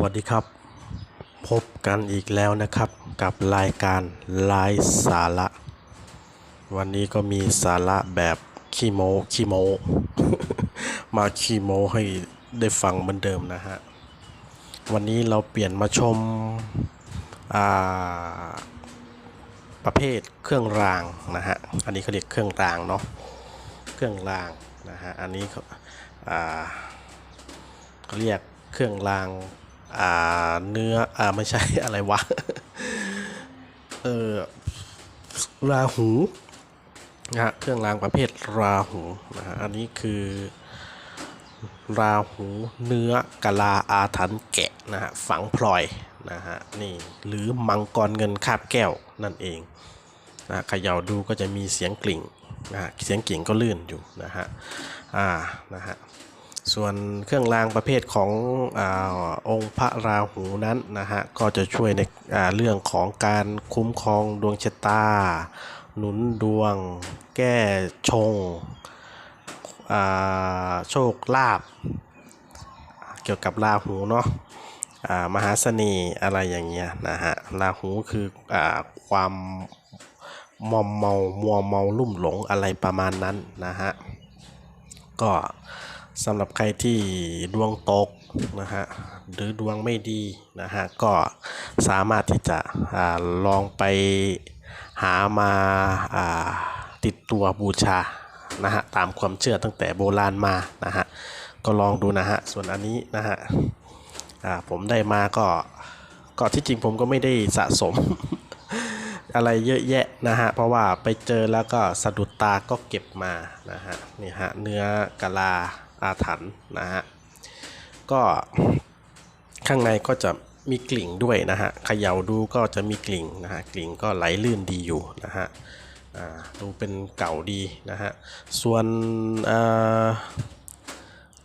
วัสดีครับ พบกันอีกแล้วนะครับกับรายการไลฟ์สาระ วันนี้ก็มีสาระแบบขี้โมขี้โม มาขี้โมให้ได้ฟังเหมือนเดิมนะฮะ วันนี้เราเปลี่ยนมาชมประเภทเครื่องรางนะฮะ อันนี้เขาเรียกเครื่องรางเนาะ เครื่องรางนะฮะ อันนี้เขาเรียกเครื่องราง อ่าเนื้ออ่าไม่ใช่อะไรวะ เออราหูนะฮะเครื่องรางประเภทราหูนะฮะอันนี้คือราหูเนื้อกะลาอาถรรพ์แกะนะฮะฝังพลอยนะฮะนี่หรือมังกรเงินคาบแก้วนั่นเองนะเขย่าดูก็จะมีเสียงกลิ่งนะฮะเสียงกลิ่งก็ลื่นอยู่นะฮะอ่านะฮะ ส่วนเครื่องรางประเภทของอองค์พระราหูนั้นนะฮะก็จะช่วยในเรื่องของการคุ้มครองดวงชะตา หนุนดวง แก้ชงโชคลาภเกี่ยวกับราหูเนาะมหาเสน่ห์อะไรอย่างเงี้ยนะฮะราหูคืออความมอมเมามัวเมาลุ่มหลงอะไรประมาณนั้นนะฮะก็ สำหรับใครที่ดวงตกนะฮะหรือดวงไม่ดีนะฮะก็สามารถที่จะอลองไปหามาาติดตัวบูชานะฮะตามความเชื่อตั้งแต่โบราณมานะฮะก็ลองดูนะฮะส่วนอันนี้นะฮะผมได้มาก็ก็ที่จริงผมก็ไม่ได้สะสมอะไรเยอะแยะนะฮะ เพราะว่าไปเจอแล้วก็สะดุดตาก็เก็บมานะฮะ นี่ฮะเนื้อกะลา อาถรรพ์นะฮะก็ข้างในก็จะมีกลิ่งด้วยนะฮะเขย่าดูก็จะมีกลิ่งนะฮะกลิ่งก็ไหลลื่นดีอยู่นะฮะดูเป็นเก่าดีนะฮะส่วนเอ่อ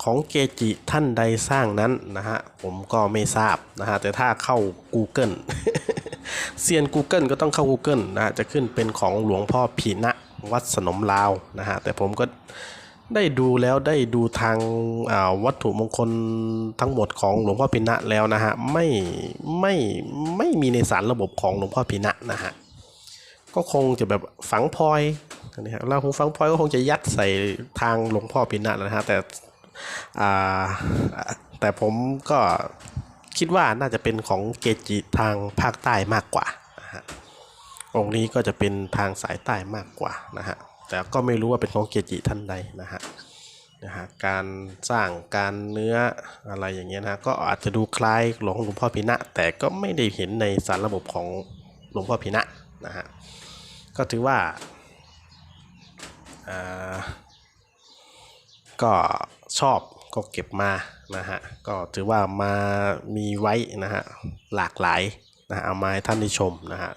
ของเกจิท่านใดสร้างนั้นนะฮะผมก็ไม่ทราบนะฮะแต่ถ้าเข้า Google เซียน Google ก็ต้องเข้า Google นะฮะจะขึ้นเป็นของหลวงพ่อพีนะวัดสนมลาวนะฮะแต่ผมก็ ได้ดูแล้วได้ดูทางาวัตถุมงคลทั้งหมดของหลวงพ่อพีนะแล้วนะฮะไม่ไม่ไม่มีในสารระบบของหลวงพ่อพีนะนะฮะก็คงจะแบบฝังพลอยนะฮะเราคงฝังพลอยก็คงจะยัดใส่ทางหลวงพ่อพินะนะฮะแต่แต่ผมก็คิดว่าน่าจะเป็นของเกจิทางภาคใต้มากกว่านะฮะองค์นี้ก็จะเป็นทางสายใต้มากกว่านะฮะ แต่ก็ไม่รู้ว่าเป็นของเกจิท่านใดนะฮะนะฮะการสร้างการเนื้ออะไรอย่างเงี้ยนะก็อาจจะดูคล้ายหลวงหลวงพ่อพินะแต่ก็ไม่ได้เห็นในสารระบบของหลวงพ่อพินะนะฮะก็ถือว่าอ่าก็ชอบก็เก็บมานะฮะก็ถือว่ามามีไว้นะฮะหลากหลายนะฮะเอามาให้ท่านได้ชมนะฮะ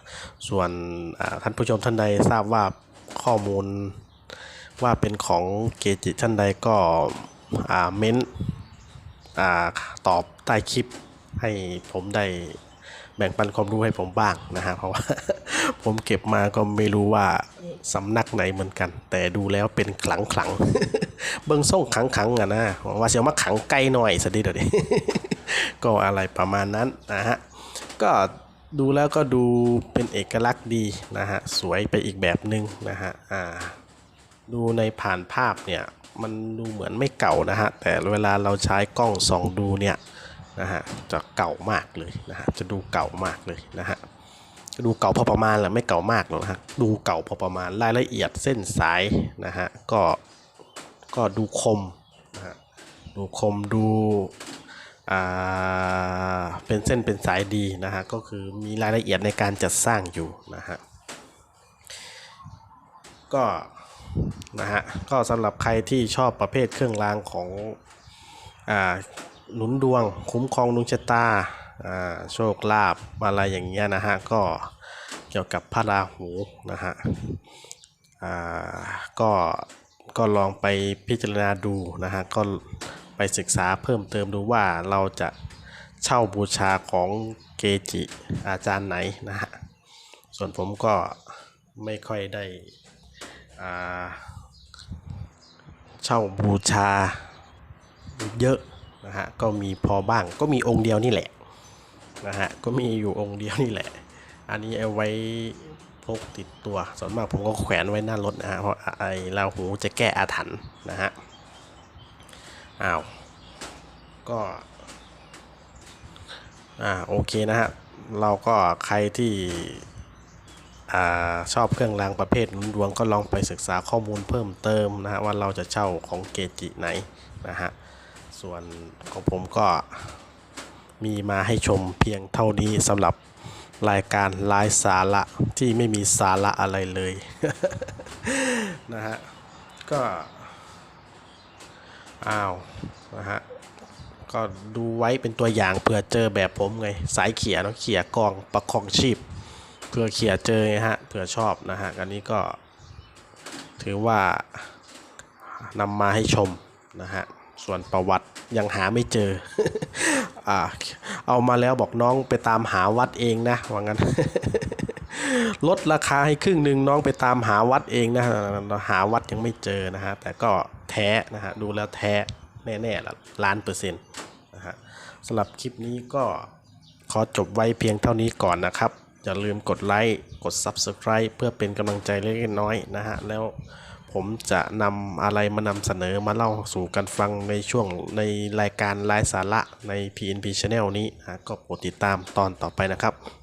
ส่วนท่านผู้ชมท่านใดทราบว่า ข้อมูลว่าเป็นของเกจิท่านใดก็อ่าเม้นอ่าตอบใต้คลิปให้ผมได้แบ่งปันความรู้ให้ผมบ้างนะฮะเพราะว่าผมเก็บมาก็ไม่รู้ว่าสำนักไหนเหมือนกัน แต่ดูแล้วเป็นขลังขลังเบิ้งส่งขังขังอะนะว่าเสียวมาขังไกลหน่อยสดิเดี๋ยวนี้ก็อะไรประมาณนั้นนะฮะก็ ดูแล้วก็ดูเป็นเอกลักษณ์ดีนะฮะสวยไปอีกแบบหนึ่งนะฮะอ่าดูในผ่านภาพเนี่ยมันดูเหมือนไม่เก่านะฮะแต่เวลาเราใช้กล้องส่องดูเนี่ยนะฮะจะเก่ามากเลยนะฮะจะดูเก่ามากเลยนะฮะดูเก่าพอประมาณแหละไม่เก่ามากหรอกนะฮะดูเก่าพอประมาณรายละเอียดเส้นสายนะฮะก็ก็ดูคมนะฮะดูคมดู เป็นเส้นเป็นสายดีนะฮะก็คือมีรายละเอียดในการจัดสร้างอยู่นะฮะก็นะฮะก็สำหรับใครที่ชอบประเภทเครื่องรางของอ่าหนุนดวง คุ้มครองดวงชะตาอ่าโชคลาภอะไรอย่างเงี้ยนะฮะก็เกี่ยวกับพระราหูนะฮะอ่าก็ก็ลองไปพิจารณาดูนะฮะก็ ไปศึกษาเพิ่มเติมดูว่าเราจะเช่าบูชาของเกจิอาจารย์ไหนนะฮะ ส่วนผมก็ไม่ค่อยได้เช่าบูชาเยอะนะฮะ ก็มีพอบ้าง ก็มีองค์เดียวนี่แหละนะฮะ ก็มีอยู่องค์เดียวนี่แหละ อันนี้เอาไว้พกติดตัว ส่วนมากผมก็แขวนไว้หน้ารถนะฮะ เพราะไอ้ลาหูจะแก้อาถรรพ์นะฮะ อ้าว ก็ อ่า โอเคนะฮะ เราก็ใครที่อ่าชอบเครื่องรางประเภทหนุนดวงก็ลองไปศึกษาข้อมูลเพิ่มเติมนะฮะว่าเราจะเช่าของเกจิไหนนะฮะ ส่วนของผมก็มีมาให้ชมเพียงเท่านี้สำหรับรายการไลฟ์สาระที่ไม่มีสาระอะไรเลยนะฮะ ก็ อ้าวนะฮะก็ดูไว้เป็นตัวอย่างเผื่อเจอแบบผมไงสายเขี่ยเนาะเขี่ยกองประคองชีพเผื่อเขี่ยเจอไงฮะเผื่อชอบนะฮะอันนี้ก็ถือว่านำมาให้ชมนะฮะส่วนประวัติยังหาไม่เจออ่าเอามาแล้วบอกน้องไปตามหาวัดเองนะว่างั้น ลดราคาให้ครึ่งหนึ่งน้องไปตามหาวัดเองนะหาวัดยังไม่เจอนะฮะแต่ก็แท้นะฮะดูแล้วแท้แน่ๆละล้านเปอร์เซ็นต์นะฮะสำหรับคลิปนี้ก็ขอจบไว้เพียงเท่านี้ก่อนนะครับ อย่าลืมกดไลค์กด Subscribe เพื่อเป็นกำลังใจเล็กน้อยนะฮะแล้วผมจะนำอะไรมานำเสนอมาเล่าสู่กันฟังในช่วงในรายการไลฟ์สาระใน PNP Channel นี้นะก็โปรดติดตามตอนต่อไปนะครับ